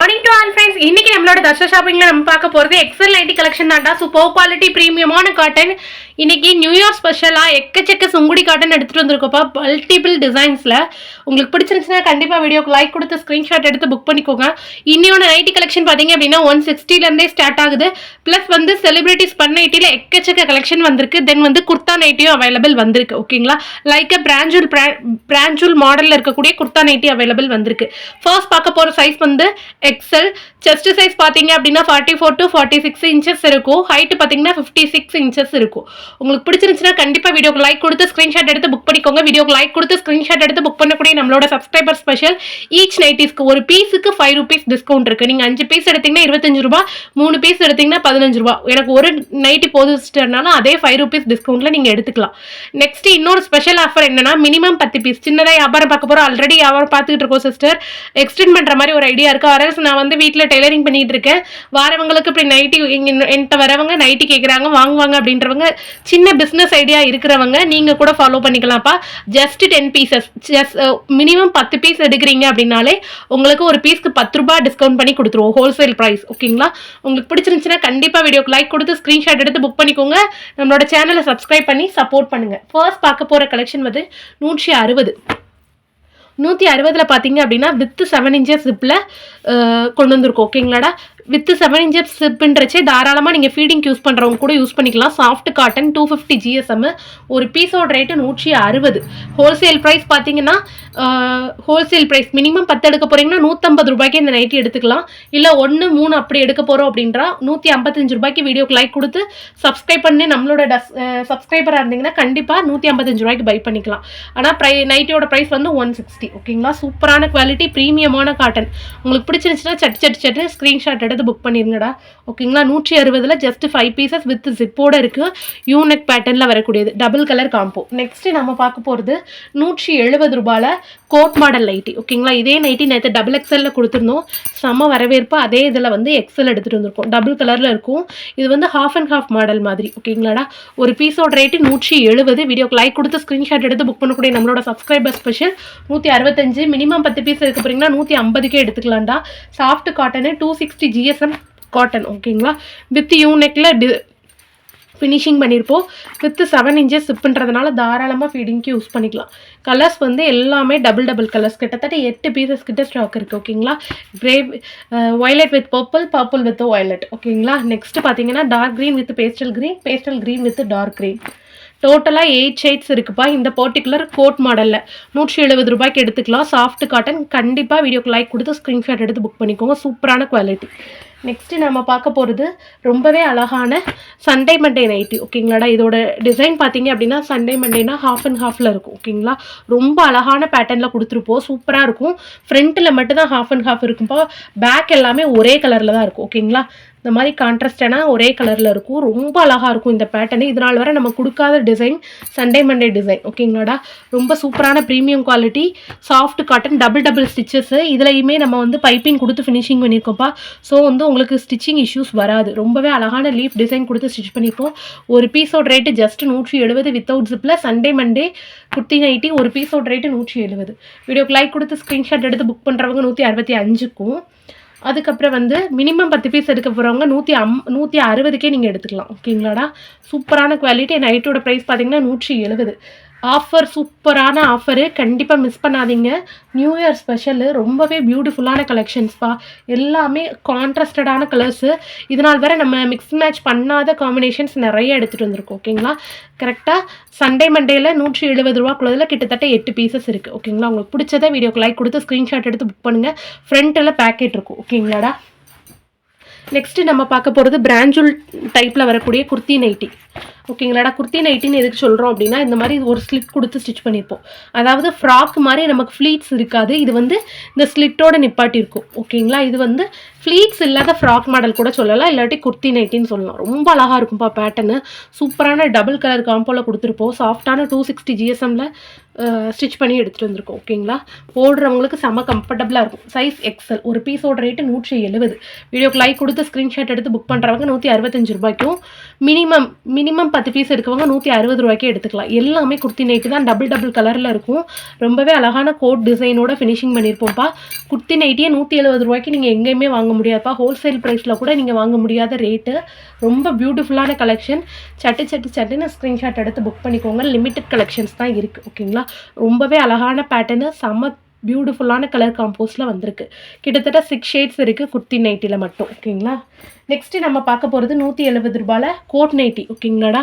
Morning to all friends இன்னைக்கு நம்மளோட தர்ஷா ஷாப்பிங்ல நம்ம பார்க்க போறது எக்ஸல் நைன்டி கலெக்ஷன் தான்டா. சூப்பர் குவாலிட்டி பிரீமியமான காட்டன் இன்னைக்கு நியூயார்க் ஸ்பெஷலாக ஸ்பெஷலா எக்கச்சக்க சுங்குடி காட்டன் எடுத்துட்டு வந்திருக்கோப்பா மல்டிபிள் டிசைன்ஸ்ல உங்களுக்கு பிடிச்சிருந்துச்சுன்னா கண்டிப்பா வீடியோக்கு லைக் கொடுத்து ஸ்கிரீன்ஷாட் எடுத்து புக் பண்ணிக்கோங்க. இன்னையோட நைட்டி கலெக்ஷன் பாத்தீங்க அப்படின்னா ஒன் சிக்ஸ்டிலேருந்தே ஸ்டார்ட் ஆகுது. ப்ளஸ் வந்து செலிபிரிட்டிஸ் பண்ண நைட்டியில் எக்கச்சக்க கலெக்ஷன் வந்திருக்கு. தென் வந்து குர்தா நைட்டியும் அவைலபிள் வந்திருக்கு. ஓகேங்களா லைக் அ பிராஞ்சூல் பிராஞ்சூல் மாடலில் இருக்கக்கூடிய குர்தா நைட்டி அவைலபிள் வந்திருக்கு. ஃபர்ஸ்ட் பார்க்க போகிற சைஸ் வந்து எக்ஸல் செஸ்ட் சைஸ் பார்த்தீங்க அப்படின்னா forty four to forty six inches இருக்கும். ஹைட் பார்த்தீங்கன்னா ஃபிஃப்டி சிக்ஸ் இன்ச்சஸ் இருக்கும். உங்களுக்கு பிடிச்சிருந்துச்சுன்னா கண்டிப்பாக வீடியோக்கு லைக் கொடுத்து ஸ்க்ரீன்ஷாட் எடுத்து புக் பண்ணிக்கோங்க. வீடியோக்கு லைக் கொடுத்து ஸ்க்ரீன்ஷாட் எடுத்து புக் பண்ணக்கூடிய நம்மளோட சப்ஸ்கிரைபர் ஸ்பெஷல் ஈச் நைட்டிஸ்க்கு ஒரு பீஸுக்கு ஃபைவ் ருபீஸ் டிஸ்கவுண்ட் இருக்குது நீங்கள் அஞ்சு பீஸ் எடுத்தீங்கன்னா இருபத்தஞ்சு ரூபா மூணு பீஸ் எடுத்தீங்கன்னா பதினஞ்சு ரூபா எனக்கு ஒரு நைட்டி போதுச்சுனாலும் அதே ஃபைவ் ருபீஸ் டிஸ்கவுண்ட்டில் நீங்கள் எடுத்துக்கலாம். நெக்ஸ்ட் இன்னொரு ஸ்பெஷல் ஆஃபர் என்னன்னா மினிமம் பத்து பீஸ் சின்னதாக வியாபாரம் பார்க்க போகிறோம் ஆல்ரெடி வியாபாரம் பார்த்துக்கிட்டு இருக்கோம் சிஸ்டர் எக்ஸ்டெண்ட் பண்ணுற மாதிரி ஒரு ஐடியா இருக்குது அரல்ஸ் நான் வந்து வீட்டில் டெய்லரிங் பண்ணிட்டு இருக்கேன் வாரவங்களுக்கு இப்படி நைட்டி இங்கே என்கிட்ட வரவங்க நைட்டி கேட்குறாங்க வாங்குவாங்க அப்படின்றவங்க சின்ன பிஸ்னஸ் ஐடியா இருக்கிறவங்க நீங்கள் கூட follow பண்ணிக்கலாம்ப்பா. Just ten pieces just minimum பத்து பீஸ் எடுக்கிறீங்க அப்படின்னாலே உங்களுக்கு ஒரு பீஸ்க்கு பத்து ரூபாய் டிஸ்கவுண்ட் பண்ணி கொடுத்துருவோம் ஹோல்சேல் ப்ரைஸ் ஓகேங்களா உங்களுக்கு பிடிச்சிருந்துச்சுன்னா கண்டிப்பாக வீடியோக்கு லைக் கொடுத்து ஸ்க்ரீன்ஷாட் எடுத்து புக் பண்ணிக்கோங்க. நம்மளோட சேனலை சப்ஸ்கிரைப் பண்ணி சப்போர்ட் பண்ணுங்கள் ஃபர்ஸ்ட் பார்க்க போகிற கலெக்ஷன் வந்து நூற்றி அறுபது. நூற்றி அறுபதில் பார்த்தீங்க அப்படின்னா வித்து செவன் இன்ச்சஸ் ஜிப்பில் கொண்டு வந்திருக்கோம். ஓகேங்களாடா வித்து செவன் இன்ச்சஸ் ஜிப்புன்றச்சே தாராளமாக நீங்கள் ஃபீடிங் யூஸ் பண்ணுறவங்க கூட யூஸ் பண்ணிக்கலாம். Soft cotton two fifty GSM ஒரு பீஸோட ரேட்டு நூற்றி அறுபது. ஹோல்சேல் ப்ரைஸ் பார்த்தீங்கன்னா ஹோல்சேல் ப்ரைஸ் மினிமம் பத்து எடுக்க போகிறீங்கன்னா நூற்றம்பது ரூபாய்க்கு இந்த நைட்டி எடுத்துக்கலாம். இல்லை ஒன்று மூணு அப்படி எடுக்க போகிறோம் அப்படின்றா நூற்றி ஐம்பத்தஞ்சு ரூபாய்க்கு வீடியோக்கு லைக் கொடுத்து சப்ஸ்கிரைப் பண்ணி நம்மளோட டஸ் சப்ஸ்கிரைபராக இருந்தீங்கன்னா கண்டிப்பாக நூற்றி ஐம்பத்தஞ்சு ரூபாய்க்கு பை பண்ணிக்கலாம். ஆனால் ப்ரை நைட்டியோட ப்ரைஸ் வந்து ஒன் சிக்ஸ்டி ஓகேங்களா சூப்பரான குவாலிட்டி ப்ரீமியமான காட்டன் உங்களுக்கு பிடிச்சிருந்துச்சுன்னா சட்டு சட்டு சட்டு ஸ்க்ரீன்ஷாட் எடுத்து புக் பண்ணிருங்கடா. ஓகேங்களா நூற்றி அறுபதில் ஜஸ்ட் ஃபைவ் பீசஸ் வித் ஜிப்போட இருக்குது யூனெக் பேட்டர்னில் வரக்கூடியது. டபுள் கலர் காம்போ நெக்ஸ்ட்டு நம்ம பார்க்க போகிறது நூற்றி எழுபது ரூபாயில் கோட் மாடல் நைட்டி ஓகேங்களா இதே நைட்டி நேற்று டபுள் எக்ஸலில் கொடுத்துருந்தோம். செம்ம வரவேற்பு. அதே இதில் வந்து எக்ஸல் எடுத்துகிட்டு வந்திருக்கோம். டபுள் கலரில் இருக்கும். இது வந்து ஹாஃப் அண்ட் ஹாஃப் மாடல் மாதிரி. ஓகேங்களாடா ஒரு பீஸோட ரேட்டு நூற்றி எழுபது. வீடியோக்கு லைக் கொடுத்து ஸ்க்ரீன்ஷாட் எடுத்து புக் பண்ணக்கூடிய நம்மளோட சப்ஸ்கிரைபர் ஸ்பெஷல் நூற்றி அறுபத்தஞ்சு. மினிமம் பத்து பீஸ் எடுக்க போகிறீங்கன்னா நூற்றி ஐம்பதுக்கே எடுத்துக்கலாம்டா. Soft cotton two sixty G PSM cotton ஓகேங்களா வித் யூனெக்கில் டி ஃபினிஷிங் பண்ணியிருப்போம் வித்து செவன் இன்ச்சஸ் சிப்புன்றதுனால தாராளமாக ஃபீடிங்க்கு யூஸ் பண்ணிக்கலாம். கலர்ஸ் வந்து எல்லாமே டபுள் டபுள் கலர்ஸ் கிட்டத்தட்ட எட்டு பீசஸ் கிட்ட ஸ்டாக் இருக்குது ஓகேங்களா grey violet with purple purple with violet ஓகேங்களா நெக்ஸ்ட் பார்த்தீங்கன்னா dark green with pastel green pastel green with dark green டோட்டலாக எயிட் ஷேட்ஸ் இருக்குப்பா. இந்த பர்டிகுலர் கோட் மாடலில் நூற்றி எழுபது ரூபாய்க்கு எடுத்துக்கலாம். சாஃப்ட் காட்டன் கண்டிப்பாக வீடியோக்கு லைக் கொடுத்து ஸ்க்ரீன்ஷாட் எடுத்து புக் பண்ணிக்கோங்க. சூப்பரான குவாலிட்டி நெக்ஸ்ட்டு நம்ம பார்க்க போகிறது ரொம்பவே அழகான சண்டே மண்டே நைட்டி ஓகேங்களாடா இதோட டிசைன் பார்த்தீங்க அப்படின்னா சண்டே மண்டேனா ஹாஃப் அண்ட் ஹாஃபில் இருக்கும். ஓகேங்களா ரொம்ப அழகான பேட்டர்னில் கொடுத்துருப்போம். சூப்பராக இருக்கும். ஃப்ரண்ட்டில் மட்டும்தான் ஹாஃப் அண்ட் ஹாஃப் இருக்கும்பா. பேக் எல்லாமே ஒரே கலரில் தான் இருக்கும். ஓகேங்களா இந்த மாதிரி கான்ட்ராஸ்டான ஒரே கலரில் இருக்கும். ரொம்ப அழகாக இருக்கும் இந்த பேட்டர்னு இதனால் வரை நம்ம கொடுக்காத டிசைன் சண்டே மண்டே டிசைன் ஓகேங்களாடா ரொம்ப சூப்பரான premium quality soft cotton double double stitches இதுலையுமே நம்ம வந்து பைப்பிங் கொடுத்து ஃபினிஷிங் பண்ணியிருக்கோம்ப்பா ஸோ வந்து உங்களுக்கு ஸ்டிச்சிங் இஷ்யூஸ் வராது. ரொம்பவே அழகான லீஃப் டிசைன் கொடுத்து ஸ்டிச் பண்ணியிருப்போம் ஒரு பீஸோட ரேட்டு ஜஸ்ட் நூற்றி எழுபது வித்தவுட் ஜிப்பில் சண்டே மண்டே குர்த்தி நைட்டி ஒரு பீஸோட ரேட்டு நூற்றி எழுபது. வீடியோக்கு லைக் கொடுத்து ஸ்க்ரீன்ஷாட் எடுத்து புக் பண்ணுறவங்க நூற்றி அறுபத்தி அஞ்சுக்கும். அதுக்கப்புறம் வந்து மினிமம் பத்து பீஸ் எடுக்க போகிறவங்க நூற்றி அம் நூற்றி அறுபதுக்கே நீங்கள் எடுத்துக்கலாம். ஓகேங்களாடா சூப்பரான குவாலிட்டி நைட்டோட ப்ரைஸ் பார்த்தீங்கன்னா நூற்றி எழுபது. ஆஃபர் சூப்பரான ஆஃபரு கண்டிப்பாக மிஸ் பண்ணாதீங்க. நியூ இயர் ஸ்பெஷலு ரொம்பவே பியூட்டிஃபுல்லான கலெக்ஷன்ஸ்ப்பா எல்லாமே கான்ட்ராஸ்டடான கலர்ஸு இதனால் வேற நம்ம மிக்ஸ் மேட்ச் பண்ணாத காம்பினேஷன்ஸ் நிறைய எடுத்துகிட்டு வந்திருக்கோம் ஓகேங்களா கரெக்டாக சண்டே மண்டேயில் நூற்றி எழுபது ரூபாக்குள்ளதில் கிட்டத்தட்ட எட்டு பீசஸ் இருக்குது ஓகேங்களா உங்களுக்கு பிடிச்சதை வீடியோக்கு லைக் கொடுத்து ஸ்க்ரீன்ஷாட் எடுத்து புக் பண்ணுங்கள் ஃப்ரண்ட்டில் பேக்கெட் இருக்கும் ஓகேங்களாடா நெக்ஸ்ட்டு நம்ம பார்க்க போகிறது பிராஞ்சுல் டைப்பில் வரக்கூடிய குர்த்தி நைட்டி. ஓகேங்களாடா? குர்த்தி நைட்டின்னு எதுக்கு சொல்கிறோம் அப்படின்னா இந்த மாதிரி ஒரு ஸ்லிட் கொடுத்து ஸ்டிச் பண்ணியிருப்போம். அதாவது ஃப்ராக் மாதிரி நமக்கு ஃப்ளீட்ஸ் இருக்காது. இது வந்து இந்த ஸ்லிட்டோட நிப்பாட்டி இருக்கும் ஓகேங்களா? இது வந்து ஃப்ளீட்ஸ் இல்லாத ஃப்ராக் மாடல் கூட சொல்லலாம். இல்லாட்டி குர்த்தி நைட்டின்னு சொல்லலாம். ரொம்ப அழகாக இருக்கும்ப்பா பேட்டர்னு சூப்பரான டபுள் கலர் காம்போவில் கொடுத்துருப்போம். சாஃப்டான டூ சிக்ஸ்டி ஜிஎஸ்எம்மில் ஸ்டிச் பண்ணி எடுத்துகிட்டு வந்திருக்கோம். ஓகேங்களா போடுறவங்களுக்கு செம கம்ஃபர்டபுளாக இருக்கும். சைஸ் எக்ஸல் ஒரு பீஸோட ரேட்டு நூற்றி எழுபது. வீடியோக்கு லைக் கொடுத்து ஸ்க்ரீன்ஷாட் எடுத்து புக் பண்ணுறவங்க நூற்றி அறுபத்தஞ்சு ரூபாய்க்கும். மினிமம் மினிமம் பத்து பீஸ் எடுக்கவங்க நூற்றி அறுபது ரூபாய்க்கே எடுத்துக்கலாம். எல்லாமே குர்த்தி நைட்டு தான். டபுள் டபுள் கலரில் இருக்கும். ரொம்பவே அழகான கோட் டிசைனோட ஃபினிஷிங் பண்ணியிருப்போம்ப்பா குர்த்தி நைட்டியே நூற்றி எழுபது ரூபாய்க்கு நீங்கள் எங்கேயுமே வாங்க முடியாதுப்பா. ஹோல்சேல் ப்ரைஸில் கூட நீங்கள் வாங்க முடியாத ரேட்டு ரொம்ப பியூட்டிஃபுல்லான கலெக்ஷன் சட்டு சட்டு சட்டுன்னு ஸ்க்ரீன்ஷாட் எடுத்து புக் பண்ணிக்கோங்க. லிமிட்டட் கலெக்ஷன்ஸ் தான் இருக்குது ஓகேங்களா ரொம்பவே அழகான பேட்டர்னு செம்ம பியூட்டிஃபுல்லான கலர் காம்போஸில் வந்திருக்கு. கிட்டத்தட்ட சிக்ஸ் ஷேட்ஸ் இருக்குது குர்த்தி நைட்டியில் மட்டும். ஓகேங்களா நெக்ஸ்ட்டு நம்ம பார்க்க போகிறது நூற்றி எழுபது ரூபாயில் கோட் நைட்டி ஓகேங்களாடா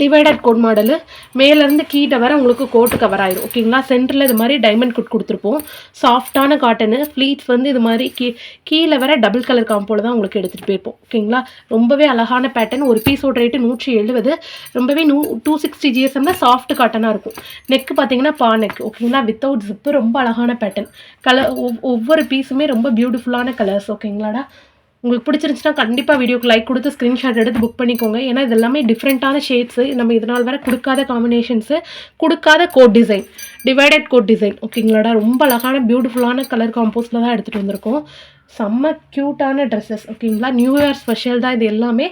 டிவைடட் கோட் மாடலு மேலேருந்து கீழே வர உங்களுக்கு கோட்டு கவர் ஆயிரும். ஓகேங்களா சென்டரில் இது மாதிரி டைமண்ட் குட் கொடுத்துருப்போம். சாஃப்டான காட்டனு ஃப்ளீட்ஸ் வந்து இது மாதிரி கீ கீழே வர டபுள் கலர் காம்போல தான் உங்களுக்கு எடுத்துகிட்டு போயிருப்போம். ஓகேங்களா ரொம்பவே அழகான பேட்டர்ன் ஒரு பீஸோட ரேட்டு நூற்றி எழுபது ரொம்பவே நூ டூ சிக்ஸ்டி ஜிஎஸ்எம்ல சாஃப்ட் காட்டனாக இருக்கும். நெக்கு பார்த்தீங்கன்னா பா நெக் ஓகேங்களா வித்தவுட் ஜிப்பு ரொம்ப அழகான பேட்டர்ன் கலர் ஒவ்வொரு பீஸுமே ரொம்ப பியூட்டிஃபுல்லான கலர்ஸ் ஓகேங்களாடா உங்களுக்கு பிடிச்சிருந்துச்சுன்னா கண்டிப்பாக வீடியோக்கு லைக் கொடுத்து ஸ்க்ரீன்ஷாட் எடுத்து புக் பண்ணிக்கோங்க. ஏன்னா இது எல்லாமே டிஃப்ரெண்ட்டான ஷேட்ஸு நம்ம இதனால் வர கொடுக்காத காம்பினேஷன்ஸு கொடுக்காத coat design divided coat design ஓகேங்களாடா ரொம்ப அழகான பியூட்டிஃபுல்லான கலர் காம்போஸில் தான் எடுத்துகிட்டு வந்திருக்கோம். செம்ம க்யூட்டான ட்ரெஸ்ஸஸ் ஓகேங்களா நியூ இயர் ஸ்பெஷல் தான் இது எல்லாமே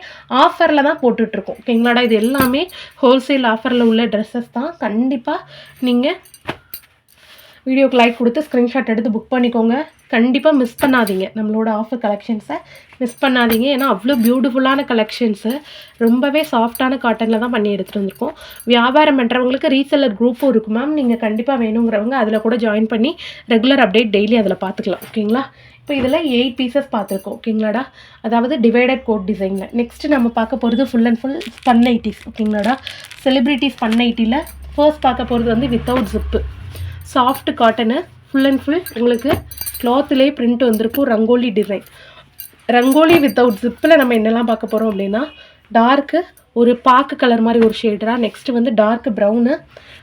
ஆஃபரில் தான் போட்டுட்ருக்கோம். ஓகேங்களாடா இது எல்லாமே ஹோல்சேல் ஆஃபரில் உள்ள ட்ரெஸ்ஸஸ் தான். கண்டிப்பாக நீங்கள் வீடியோக்கு லைக் கொடுத்து ஸ்க்ரீன்ஷாட் எடுத்து புக் பண்ணிக்கோங்க. கண்டிப்பாக மிஸ் பண்ணாதீங்க. நம்மளோட ஆஃபர் கலெக்ஷன்ஸை மிஸ் பண்ணாதீங்க. ஏன்னா அவ்வளோ பியூட்டிஃபுல்லான கலெக்ஷன்ஸு ரொம்பவே சாஃப்டான காட்டனில் தான் பண்ணி எடுத்துகிட்டு வந்திருக்கோம். வியாபாரம் பண்ணுறவங்களுக்கு ரீசெல்லர் குரூப்பும் இருக்கும் மேம் நீங்கள் கண்டிப்பாக வேணுங்கிறவங்க அதில் கூட ஜாயின் பண்ணி ரெகுலர் அப்டேட் டெய்லி அதில் பார்த்துக்கலாம் ஓகேங்களா இப்போ இதில் எயிட் பீசஸ் பார்த்துருக்கோம் ஓகேங்களாடா அதாவது டிவைடட் கோட் டிசைனில் நெக்ஸ்ட்டு நம்ம பார்க்க போகிறது ஃபுல் அண்ட் ஃபுல் ஸ்பன் ஐட்டிஸ் ஓகேங்களாடா செலிப்ரிட்டிஸ் ஸ்பன் ஐட்டியில் ஃபர்ஸ்ட் பார்க்க போகிறது வந்து without zip soft cotton full and full உங்களுக்கு கிளாத்துலேயே பிரிண்ட் வந்திருக்கும். ரங்கோலி டிசைன் ரங்கோலி வித்தவுட் ஜிப்பில் நம்ம என்னெல்லாம் பார்க்க போகிறோம் அப்படின்னா டார்க்கு ஒரு பாக்கு கலர் மாதிரி ஒரு ஷேடரா நெக்ஸ்ட் வந்து டார்க் ப்ரௌனு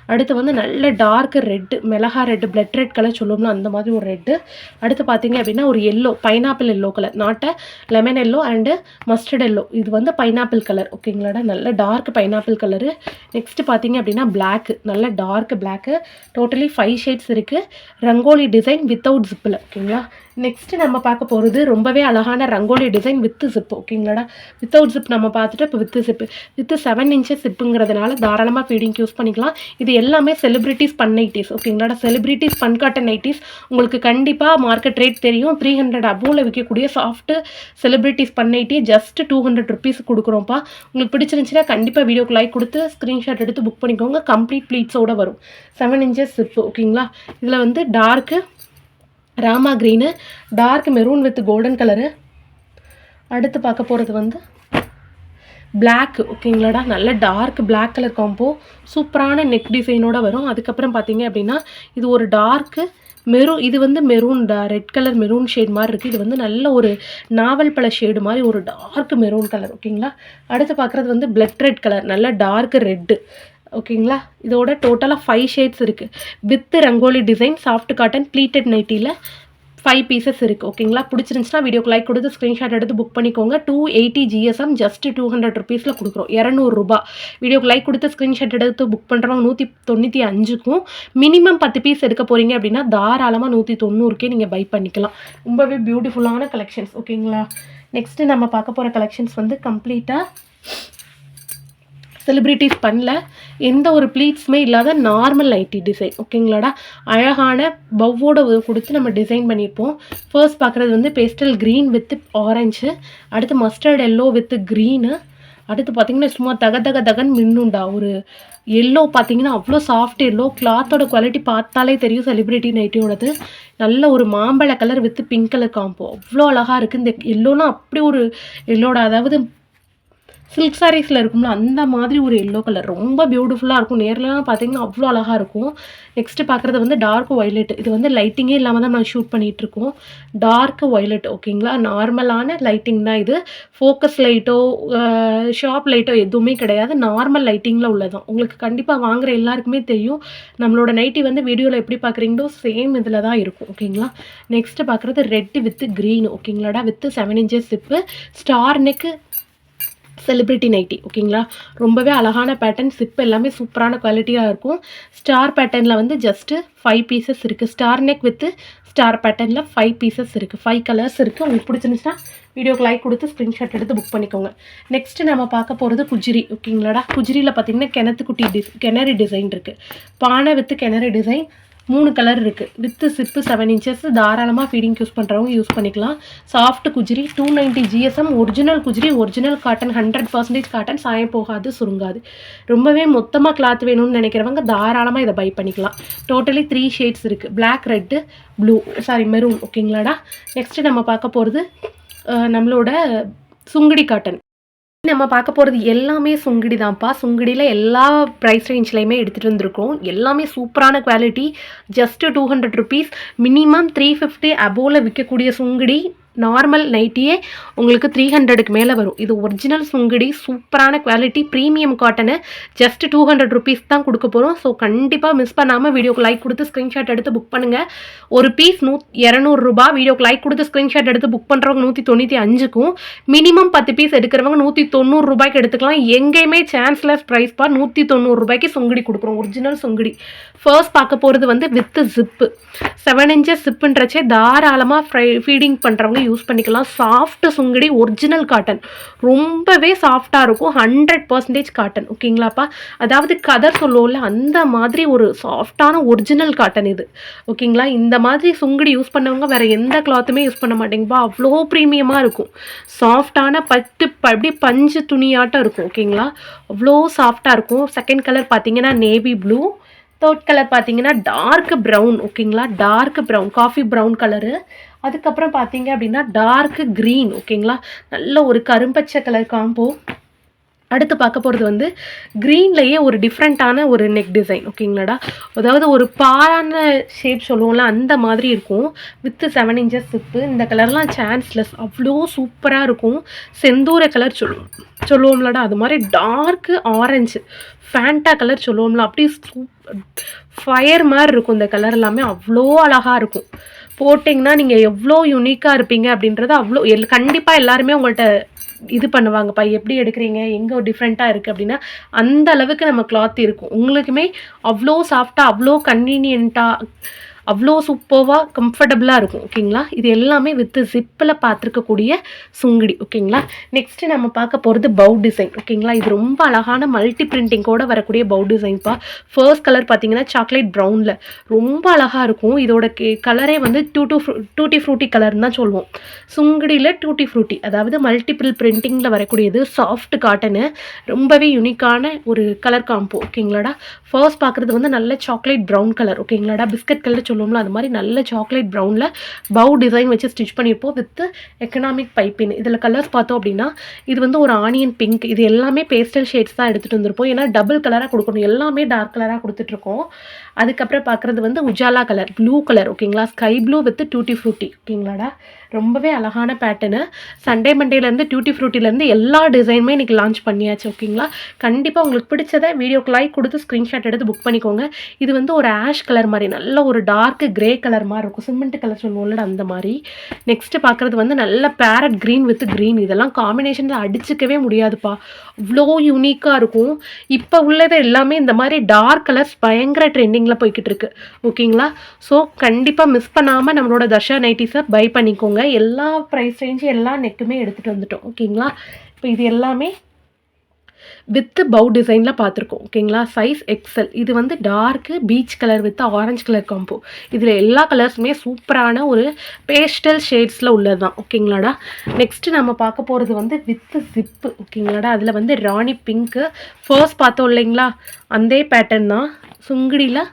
அடுத்து வந்து நல்ல டார்க் ரெட்டு மிளகா ரெட்டு பிளட் ரெட் கலர் சொல்லுவோம்னா அந்த மாதிரி ஒரு ரெட்டு அடுத்து பார்த்தீங்க அப்படின்னா ஒரு yellow pineapple yellow colour not lemon yellow and mustard yellow இது வந்து பைனாப்பிள் கலர் ஓகேங்களாடா நல்ல டார்க் பைனாப்பிள் கலரு நெக்ஸ்ட்டு பார்த்தீங்க அப்படின்னா பிளாக்கு நல்ல dark black totally five shades rangoli rangoli design without ஜிப்பில் ஓகேங்களா நெக்ஸ்ட்டு நம்ம பார்க்க போகிறது ரொம்பவே அழகான ரங்கோலி டிசைன் வித்து ஜிப் ஓகேங்களாடா வித்தவுட் ஜிப் நம்ம பார்த்துட்டு இப்போ with zip with seven inches ஜிப்புங்கிறதுனால தாராளமாக ஃபீடிங் யூஸ் பண்ணிக்கலாம். இது எல்லாமே செலிப்ரிட்டிஸ் பன் நைட்டிஸ் ஓகேங்களாடா செலிப்ரிட்டிஸ் பன் காட்டன் நைட்டிஸ் உங்களுக்கு கண்டிப்பாக மார்க்கெட் ரேட் தெரியும். த்ரீ ஹண்ட்ரட் அபோவில் விற்கக்கூடிய soft celebrities bun nighty just two hundred rupees கொடுக்குறோம்ப்பா. உங்களுக்கு பிடிச்சிருந்துச்சுன்னா கண்டிப்பாக வீடியோக்கு லைக் கொடுத்து ஸ்க்ரீன்ஷாட் எடுத்து புக் பண்ணிக்கோங்க. கம்ப்ளீட் ப்ளீட்ஸோட வரும். செவன் இன்ச்சஸ் சிப்பு ஓகேங்களா இதில் வந்து dark Rama green dark maroon with golden colour அடுத்து பார்க்க போகிறது வந்து பிளாக் ஓகேங்களாடா நல்ல டார்க் பிளாக் கலர் காம்போ சூப்பரான நெக் டிசைனோட வரும். அதுக்கப்புறம் பார்த்தீங்க அப்படின்னா இது ஒரு டார்க்கு மெரூன் இது வந்து maroon red colour maroon shade மாதிரி இருக்குது இது வந்து நல்ல ஒரு நாவல் பழ ஷேடு மாதிரி ஒரு டார்க் மெரூன் கலர் ஓகேங்களா அடுத்து பார்க்குறது வந்து பிளட் ரெட் கலர் நல்ல டார்க் ரெட்டு ஓகேங்களா இதோட டோட்டலாக ஃபைவ் ஷேட்ஸ் இருக்குது with rangoli design soft cotton pleated நைட்டியில் five pieces இருக்குது ஓகேங்களா பிடிச்சிருந்துச்சுன்னா வீடியோக்கு லைக் கொடுத்து ஸ்க்ரீன்ஷாட் எடுத்து புக் பண்ணிக்கோங்க. Two eighty GSM just two hundred ருபீஸில் கொடுக்குறோம். இரநூறுபா வீடியோக்கு லைக் கொடுத்து ஸ்க்ரீன்ஷாட் எடுத்து புக் பண்ணுறவங்க நூற்றி தொண்ணூற்றி அஞ்சுக்கும் மினிமம் பத்து பீஸ் எடுக்க போகிறீங்க அப்படின்னா தாராளமாக நூற்றி தொண்ணூறுக்கே நீங்கள் பை பண்ணிக்கலாம். ரொம்பவே பியூட்டிஃபுல்லான கலெக்ஷன்ஸ் ஓகேங்களா நெக்ஸ்ட்டு நம்ம பார்க்க போகிற கலெக்ஷன்ஸ் வந்து கம்ப்ளீட்டாக செலிப்ரிட்டிஸ் பண்ணல. எந்த ஒரு ப்ளீட்ஸுமே இல்லாத நார்மல் நைட்டி டிசைன் ஓகேங்களாடா? அழகான பவ்வோட கொடுத்து நம்ம டிசைன் பண்ணியிருப்போம். ஃபர்ஸ்ட் பார்க்குறது வந்து பேஸ்டல் க்ரீன் வித் ஆரஞ்சு அடுத்து மஸ்டர்ட் எல்லோ வித் க்ரீனு அடுத்து பார்த்தீங்கன்னா சும்மா தக தக தகன்னு மின்னுண்டா. ஒரு எல்லோ பார்த்தீங்கன்னா அவ்வளோ சாஃப்ட் எல்லோ கிளாத்தோட குவாலிட்டி பார்த்தாலே தெரியும் செலிப்ரிட்டி நைட்டியோடது நல்ல ஒரு மாம்பழ colour with pink colour combo அவ்வளோ அழகாக இருக்குது இந்த எல்லோனா அப்படி ஒரு எல்லோட அதாவது சில்க் சாரீஸில் இருக்கும்ல அந்த மாதிரி ஒரு எல்லோ கலர் ரொம்ப பியூட்டிஃபுல்லாக இருக்கும். நேர்லலாம் பார்த்தீங்கன்னா அவ்வளோ அழகாக இருக்கும். நெக்ஸ்ட்டு பார்க்குறது வந்து டார்க் ஒய்லெட் இது வந்து லைட்டிங்கே இல்லாமல் தான் நான் ஷூட் பண்ணிகிட்ருக்கோம் டார்க் ஒய்லெட் ஓகேங்களா நார்மலான லைட்டிங் தான் இது. ஃபோக்கஸ் லைட்டோ ஷாப் லைட்டோ எதுவுமே கிடையாது. நார்மல் லைட்டிங்கில் உள்ளதான் உங்களுக்கு கண்டிப்பாக வாங்குகிற எல்லாருக்குமே தெரியும். நம்மளோட நைட்டி வந்து வீடியோவில் எப்படி பார்க்குறீங்களோ சேம் இதில் தான் இருக்கும் ஓகேங்களா நெக்ஸ்ட்டு பார்க்குறது red with green ஓகேங்களாடா with seven inches zip star neck celebrity nighty ஓகேங்களா ரொம்பவே அழகான பேட்டர்ன் சிப் எல்லாமே சூப்பரான குவாலிட்டியாக இருக்கும். ஸ்டார் பேட்டர்னில் வந்து ஜஸ்ட்டு ஃபைவ் பீசஸ் இருக்குது ஸ்டார் நெக் வித்து ஸ்டார் பேட்டர்னில் ஃபைவ் பீசஸ் இருக்குது ஃபைவ் கலர்ஸ் இருக்குது உங்களுக்கு பிடிச்சிருந்துச்சுன்னா வீடியோக்கு லைக் கொடுத்து ஸ்க்ரீன்ஷாட் எடுத்து புக் பண்ணிக்கோங்க. நெக்ஸ்ட்டு நம்ம பார்க்க போகிறது குஜிரி ஓகேங்களாடா குஜிரியில் பார்த்தீங்கன்னா கிணத்துக்குட்டி டிஸ் கிணறு டிசைன் இருக்குது பானை வித்து கிணறு டிசைன் மூணு கலர் இருக்குது வித்து சிப்பு செவன் இன்ச்சஸ் தாராளமாக ஃபீடிங் யூஸ் பண்ணுறவங்க யூஸ் பண்ணிக்கலாம். சாஃப்ட் குஜிரி two ninety GSM original குஜிரி original cotton hundred percentage cotton சாயம் போகாது சுருங்காது. ரொம்பவே மொத்தமாக கிளாத் வேணும்னு நினைக்கிறவங்க தாராளமாக இதை பை பண்ணிக்கலாம். டோட்டலி த்ரீ ஷேட்ஸ் இருக்குது black red blue sorry maroon ஓகேங்களாடா next நம்ம பார்க்க போகிறது நம்மளோட சுங்குடி காட்டன் நம்ம பார்க்க போகிறது எல்லாமே சுங்குடி தான்ப்பா. சுங்குடியில் எல்லா ப்ரைஸ் ரேஞ்ச்லையுமே எடுத்துகிட்டு வந்திருக்கோம். எல்லாமே சூப்பரான quality just two hundred rupees minimum three fifty அபோவில் விற்கக்கூடிய சுங்குடி. நார்மல் நைட்டியே உங்களுக்கு த்ரீ ஹண்ட்ரடுக்கு மேலே வரும். இது ஒரிஜினல் சுங்குடி சூப்பரான quality premium cotton just two hundred rupees தான் கொடுக்க போகிறோம் ஸோ கண்டிப்பாக மிஸ் பண்ணாமல் வீடியோக்கு லைக் கொடுத்து ஸ்க்ரீன்ஷாட் எடுத்து புக் பண்ணுங்கள் ஒரு பீஸ் நூ இரநூறுபா வீடியோக்கு லைக் கொடுத்து ஸ்க்ரீன்ஷாட் எடுத்து புக் பண்ணுறவங்க நூற்றி தொண்ணூற்றி அஞ்சுக்கும். மினிமம் பத்து பீஸ் எடுக்கிறவங்க நூற்றி தொண்ணூறு ரூபாய்க்கு எடுத்துக்கலாம். எங்கேயுமே சான்ஸ்லெஸ் ப்ரைஸ் பா நூற்றி தொண்ணூறு ரூபாய்க்கு சுங்குடி கொடுக்குறோம். ஒரிஜினல் சுங்குடி. ஃபர்ஸ்ட் பார்க்க போகிறது வந்து வித்து ஜிப்பு செவன் இன்ச்சஸ் ஜிப்புன்றச்சே தாராளமாக ஃப்ரை ஃபீடிங் பண்ணுறவங்க யூஸ் பண்ணிக்கலாம். சாஃப்ட் சுங்குடி ஒரிஜினல் காட்டன் ரொம்பவே சாஃப்டாக இருக்கும். ஹண்ட்ரட் பர்சன்டேஜ் காட்டன் ஓகேங்களாப்பா? அதாவது கதர் சொல்லுவோம்ல அந்த மாதிரி ஒரு சாஃப்டான ஒரிஜினல் காட்டன் இது. ஓகேங்களா? இந்த மாதிரி சுங்குடி யூஸ் பண்ணவங்க வேறு எந்த கிளாத்துமே யூஸ் பண்ண மாட்டேங்கப்பா. அவ்வளோ ப்ரீமியமாக இருக்கும். சாஃப்டான பட்டு ப- அப்படியே பஞ்சு துணியாட்டம் இருக்கும். ஓகேங்களா? அவ்வளோ சாஃப்டாக இருக்கும். செகண்ட் கலர் பார்த்தீங்கன்னா நேவி ப்ளூ தேர்ட் கலர் பார்த்தீங்கன்னா டார்க் ப்ரௌன் ஓகேங்களா? Dark brown coffee brown colour அதுக்கப்புறம் பார்த்தீங்க அப்படின்னா டார்க் க்ரீன் ஓகேங்களா நல்ல ஒரு கரும்பச்சை கலர் காம்போ அடுத்து பார்க்க போகிறது வந்து க்ரீன்லேயே ஒரு டிஃப்ரெண்ட்டான ஒரு நெக் டிசைன் ஓகேங்களாடா அதாவது ஒரு பாரான ஷேப் சொல்லுவோம்ல அந்த மாதிரி இருக்கும். வித்து செவன் இன்ச்சஸ் சிப்பு இந்த கலர்லாம் சான்ஸ்லெஸ் அவ்வளோ சூப்பராக இருக்கும். செந்தூர கலர் சொல்லுவோம் சொல்லுவோம்லடா அது மாதிரி டார்க்கு ஆரஞ்சு ஃபேண்டா கலர் சொல்லுவோம்ல அப்படியே சூப் ஃபயர் மாதிரி இருக்கும் இந்த கலர் எல்லாமே. அவ்வளோ அழகாக இருக்கும். போட்டிங்கன்னா நீங்கள் எவ்வளோ யூனிக்காக இருப்பீங்க அப்படின்றது அவ்வளோ எல் கண்டிப்பாக எல்லாருமே உங்கள்கிட்ட இது பண்ணுவாங்கப்பா. எப்படி எடுக்கிறீங்க? எங்கே டிஃப்ரெண்ட்டாக இருக்குது அப்படின்னா அந்த அளவுக்கு நம்ம கிளாத் இருக்கும். உங்களுக்குமே அவ்வளோ சாஃப்டாக அவ்வளோ கன்வீனியண்ட்டாக அவ்வளோ சூப்பர்வாக கம்ஃபர்டபுளாக இருக்கும் ஓகேங்களா? இது எல்லாமே வித்து ஜிப்பில் பார்த்துருக்கக்கூடிய சுங்குடி ஓகேங்களா? நெக்ஸ்ட்டு நம்ம பார்க்க போகிறது பவு டிசைன் ஓகேங்களா? இது ரொம்ப அழகான மல்டி பிரிண்டிங்கோட வரக்கூடிய பவு டிசைன்ப்பா ஃபர்ஸ்ட் கலர் பார்த்தீங்கன்னா சாக்லேட் ப்ரௌனில் ரொம்ப அழகாக இருக்கும். இதோட கலரே வந்து டூ டூ டூட்டி ஃப்ரூட்டி கலர்னு தான் சொல்லுவோம். சுங்குடியில் டூட்டி ஃப்ரூட்டி அதாவது மல்டிபிள் பிரிண்டிங்கில் வரக்கூடியது சாஃப்ட் காட்டனு ரொம்பவே யூனிக்கான ஒரு கலர் காம்போ ஓகேங்களாடா? ஃபர்ஸ்ட் பார்க்குறது வந்து நல்ல சாக்லேட் ப்ரௌன் கலர் ஓகேங்களாடா? பிஸ்கட் கலர் சொல்லுவோம்ல அது மாதிரி நல்ல சாக்லேட் ப்ரௌனில் பவு டிசைன் வச்சு ஸ்டிச் பண்ணியிருப்போம் வித் எக்கனாமிக் பைப்பின் இதில் கலர்ஸ் பார்த்தோம் அப்படின்னா இது வந்து ஒரு ஆனியன் பிங்க் இது எல்லாமே பேஸ்டல் ஷேட்ஸ் தான் எடுத்துகிட்டு வந்திருப்போம். ஏன்னா டபுள் கலராக கொடுக்கணும். எல்லாமே டார்க் கலராக கொடுத்துட்ருக்கோம். அதுக்கப்புறம் பார்க்குறது வந்து உஜாலா கலர் ப்ளூ கலர் ஓகேங்களா sky blue with tutti frutti ஓகேங்களாடா ரொம்பவே அழகான பேட்டர்னு சண்டே மண்டேலேருந்து டியூட்டி ஃப்ரூட்டிலேருந்து எல்லா டிசைனுமே இன்றைக்கி லான்ச் பண்ணியாச்சு ஓகேங்களா கண்டிப்பாக உங்களுக்கு பிடிச்சதை வீடியோக்கு லைக் கொடுத்து ஸ்க்ரீன்ஷாட் எடுத்து புக் பண்ணிக்கோங்க. இது வந்து ஒரு ஆஷ் கலர் மாதிரி நல்ல ஒரு டார்க் கிரே கலர் மாதிரி இருக்கும். சிமெண்ட் கலர் சொல்லுவோம்ல அந்த மாதிரி. நெக்ஸ்ட்டு பார்க்குறது வந்து நல்ல பேரட் க்ரீன் வித் க்ரீன் இதெல்லாம் காம்பினேஷனில் அடிச்சுக்கவே முடியாதுப்பா. அவ்வளோ யூனிக்காக இருக்கும். இப்போ உள்ளது எல்லாமே இந்த மாதிரி டார்க் கலர்ஸ் பயங்கர ட்ரெண்டிங்கில் போய்கிட்டு இருக்கு ஓகேங்களா ஸோ கண்டிப்பாக மிஸ் பண்ணாமல் நம்மளோட தர்ஷா நைட்டிஸை பை பண்ணிக்கோங்க. எல்லா ப்ரைஸ் ரேஞ்சு எல்லா நெக்குமே எடுத்துகிட்டு வந்துட்டோம். ஓகேங்களா இப்போ இது எல்லாமே வித்து பவு டிசைனில் பார்த்துருக்கோம் ஓகேங்களா? சைஸ் எக்ஸல் இது வந்து dark peach colour with orange colour combo இதில் எல்லா கலர்ஸுமே சூப்பரான ஒரு பேஸ்டல் ஷேட்ஸில் உள்ளது தான் ஓகேங்களாடா? நெக்ஸ்ட்டு நம்ம பார்க்க போகிறது வந்து வித்து ஜிப்பு ஓகேங்களாடா? அதில் வந்து ராணி பிங்க்கு ஃபர்ஸ்ட் பார்த்தோம் இல்லைங்களா? அதே பேட்டர்ன் தான். சுங்குடியில்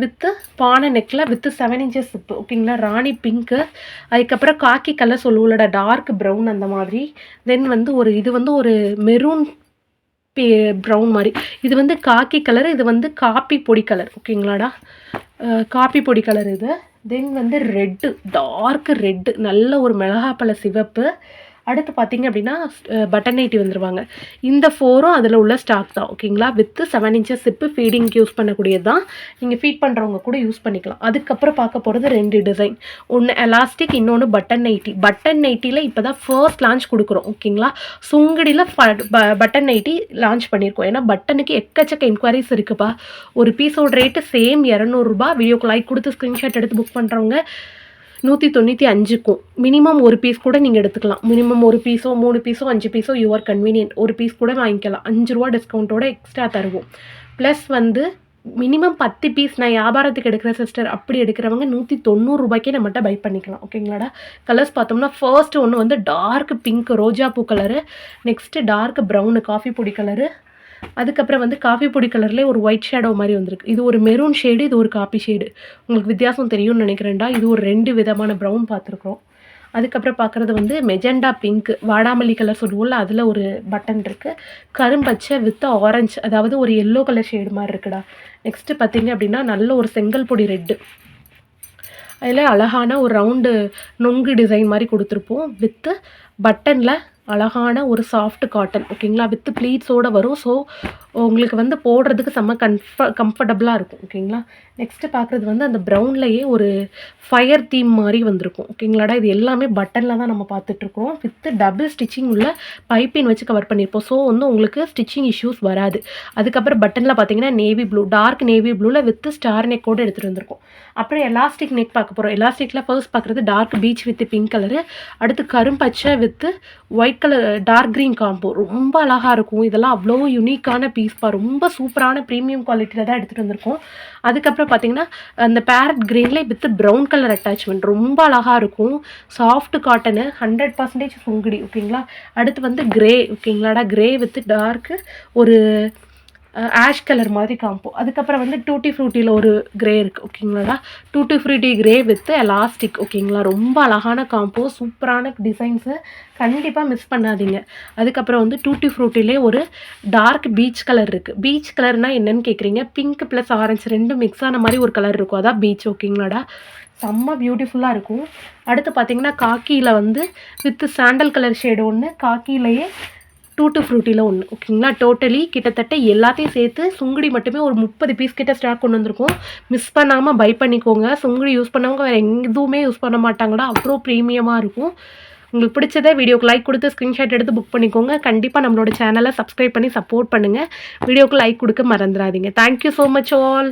வித்து பானை நெக்கில் வித்து செவன் இன்ச்சஸ் சிப்பு ஓகேங்களா? ராணி பிங்க்கு அதுக்கப்புறம் காக்கி கலர் சொல்லுவோம்லடா டார்க் ப்ரௌன் அந்த மாதிரி. தென் வந்து ஒரு இது வந்து ஒரு மெரூன் ப்ரௌன் மாதிரி. இது வந்து காக்கி கலர் இது வந்து காப்பி பொடி கலர் ஓகேங்களாடா காப்பி பொடி கலர் இது. தென் வந்து ரெட்டு டார்க் ரெட்டு நல்ல ஒரு மிளகாப்பழ சிவப்பு. அடுத்து பார்த்தீங்க அப்படின்னா பட்டன் நைட்டி வந்துருவாங்க. இந்த ஃபோரும் அதில் உள்ள ஸ்டாக் தான் ஓகேங்களா வித்து செவன் இன்ச்சஸ் சிப்பு ஃபீடிங்க்கு யூஸ் பண்ணக்கூடியது தான். நீங்கள் ஃபீட் பண்ணுறவங்க கூட யூஸ் பண்ணிக்கலாம். அதுக்கப்புறம் பார்க்க போகிறது ரெண்டு டிசைன் ஒன்று எலாஸ்டிக் இன்னொன்று பட்டன் நைட்டி பட்டன் நைட்டியில் இப்போ தான் ஃபர்ஸ்ட் லான்ச் கொடுக்குறோம் ஓகேங்களா சுங்கடியில் பட்டன் நைட்டி லான்ச் பண்ணியிருக்கோம் ஏன்னா பட்டனுக்கு எக்கச்சக்க என்கொயரிஸ் இருக்குப்பா. ஒரு பீஸோட ரேட்டு சேம் இரநூறுபா வீடியோக்கு லைக் கொடுத்து ஸ்க்ரீன்ஷாட் எடுத்து புக் பண்ணுறவங்க நூற்றி தொண்ணூற்றி அஞ்சுக்கும். மினிமம் ஒரு பீஸ் கூட நீங்கள் எடுத்துக்கலாம். மினிமம் ஒரு பீஸோ மூணு பீஸோ அஞ்சு பீஸோ யுவர் கன்வீனியன்ட் ஒரு பீஸ் கூட வாங்கிக்கலாம். அஞ்சு ரூபா டிஸ்கவுண்ட்டோட எக்ஸ்ட்ரா தருவோம். ப்ளஸ் வந்து மினிமம் பத்து பீஸ் நான் வியாபாரத்துக்கு எடுக்கிற சிஸ்டர் அப்படி எடுக்கிறவங்க நூற்றி தொண்ணூறு ரூபாய்க்கே நம்மகிட்ட பை பண்ணிக்கலாம். ஓகேங்களாடா கலர்ஸ் பார்த்தோம்னா ஃபர்ஸ்ட் ஒன்று வந்து டார்க் பிங்க் ரோஜா பூ colour next dark brown coffee பொடி கலரு அதுக்கப்புறம் வந்து காஃபி பொடி கலர்லேயே ஒரு ஒயிட் ஷேடோ மாதிரி வந்திருக்கு. இது ஒரு மெரூன் ஷேடு இது ஒரு காஃபி ஷேடு உங்களுக்கு வித்தியாசம் தெரியும்னு நினைக்கிறேன்டா இது ஒரு ரெண்டு விதமான ப்ரௌன் பார்த்துருக்குறோம். அதுக்கப்புறம் பார்க்குறது வந்து மெஜெண்டா பிங்க் வாடாமல்லி கலர் சொல்லுவோம்ல அதில் ஒரு பட்டன் இருக்குது கரும்பச்சை வித் ஆரஞ்சு அதாவது ஒரு எல்லோ கலர் ஷேடு மாதிரி இருக்குடா. நெக்ஸ்ட்டு பார்த்தீங்க அப்படின்னா நல்ல ஒரு செங்கல் பொடி ரெட்டு அதில் அழகான ஒரு ரவுண்டு நொங்கு டிசைன் மாதிரி கொடுத்துருப்போம். வித்து பட்டனில் அழகான ஒரு சாஃப்ட் காட்டன் ஓகேங்களா வித் ப்ளீட்ஸோடு வரும். ஸோ உங்களுக்கு வந்து போடுறதுக்கு செம்ம கம்ஃப கம்ஃபர்டபுளாக இருக்கும் ஓகேங்களா நெக்ஸ்ட்டு பார்க்குறது வந்து அந்த ப்ரௌன்லேயே ஒரு ஃபயர் தீம் மாதிரி வந்திருக்கும் ஓகேங்களாடா இது எல்லாமே பட்டனில் தான் நம்ம பார்த்துட்ருக்கோம் வித்து டபுள் ஸ்டிச்சிங் உள்ள பைப்பின் வச்சு கவர் பண்ணியிருப்போம். ஸோ வந்து உங்களுக்கு ஸ்டிச்சிங் இஷ்யூஸ் வராது. அதுக்கப்புறம் பட்டனில் பார்த்தீங்கன்னா நேவி ப்ளூ டார்க் நேவி ப்ளூவில் வித் ஸ்டார் நெக்கோடு எடுத்துகிட்டு வந்திருக்கோம். அப்புறம் எலாஸ்டிக் நெக் பார்க்க போகிறோம் எலாஸ்டிக்கில் ஃபர்ஸ்ட் பார்க்குறது dark peach with pink colour அடுத்து கரும்பச்சை with white colour dark green combo ரொம்ப அழகாக இருக்கும். இதெல்லாம் அவ்வளோ யூனிக்கான பீஸ்ப்பா ரொம்ப சூப்பரான ப்ரீமியம் குவாலிட்டியில் தான் எடுத்துகிட்டு வந்திருக்கோம். அதுக்கப்புறம் பார்த்தீங்கன்னா அந்த பேரட் க்ரீனில் வித் ப்ரௌன் கலர் அட்டாச்மெண்ட் ரொம்ப அழகாக இருக்கும். Soft cotton hundred percentage Sungudi ஓகேங்களா அடுத்து வந்து க்ரே ஓகேங்களாடா க்ரே வித் டார்க்கு ஒரு ஆஷ் கலர் மாதிரி காம்போ அதுக்கப்புறம் வந்து டூட்டி ஃப்ரூட்டியில் ஒரு கிரே இருக்குது ஓகேங்களாடா tutti frutti grey with elastic ஓகேங்களா ரொம்ப அழகான காம்போ சூப்பரான டிசைன்ஸு கண்டிப்பாக மிஸ் பண்ணாதீங்க. அதுக்கப்புறம் வந்து டூட்டி ஃப்ரூட்டிலே ஒரு டார்க் பீச் கலர் இருக்குது பீச் கலர்னால் என்னென்னு கேட்குறீங்க பிங்க் ப்ளஸ் ஆரஞ்சு ரெண்டும் மிக்ஸ் ஆன மாதிரி ஒரு கலர் இருக்கும். அதான் பீச் ஓகேங்களாடா செம்ம பியூட்டிஃபுல்லாக இருக்கும். அடுத்து பார்த்தீங்கன்னா காக்கியில் வந்து வித் சாண்டல் கலர் ஷேடு ஒன்று காக்கிலேயே டூட்டு ஃப்ரூட்டியில் ஒன்று ஓகேங்களா? டோட்டலி கிட்டத்தட்ட எல்லாத்தையும் சேர்த்து சுங்குடி மட்டுமே ஒரு முப்பது பீஸ் கிட்ட ஸ்டாக் கொண்டு வந்திருக்கோம். மிஸ் பண்ணாமல் பை பண்ணிக்கோங்க. சுங்குடி யூஸ் பண்ணவங்க வேறு எதுவுமே யூஸ் பண்ண மாட்டாங்களா அவ்வளோ ப்ரீமியமாக இருக்கும். உங்களுக்கு பிடிச்சதை வீடியோக்கு லைக் கொடுத்து ஸ்க்ரீன்ஷாட் எடுத்து புக் பண்ணிக்கோங்க. கண்டிப்பாக நம்மளோட சேனலை சப்ஸ்கிரைப் பண்ணி சப்போர்ட் பண்ணுங்கள் வீடியோக்கு லைக் கொடுக்க மறந்துடாதீங்க. Thank you so much all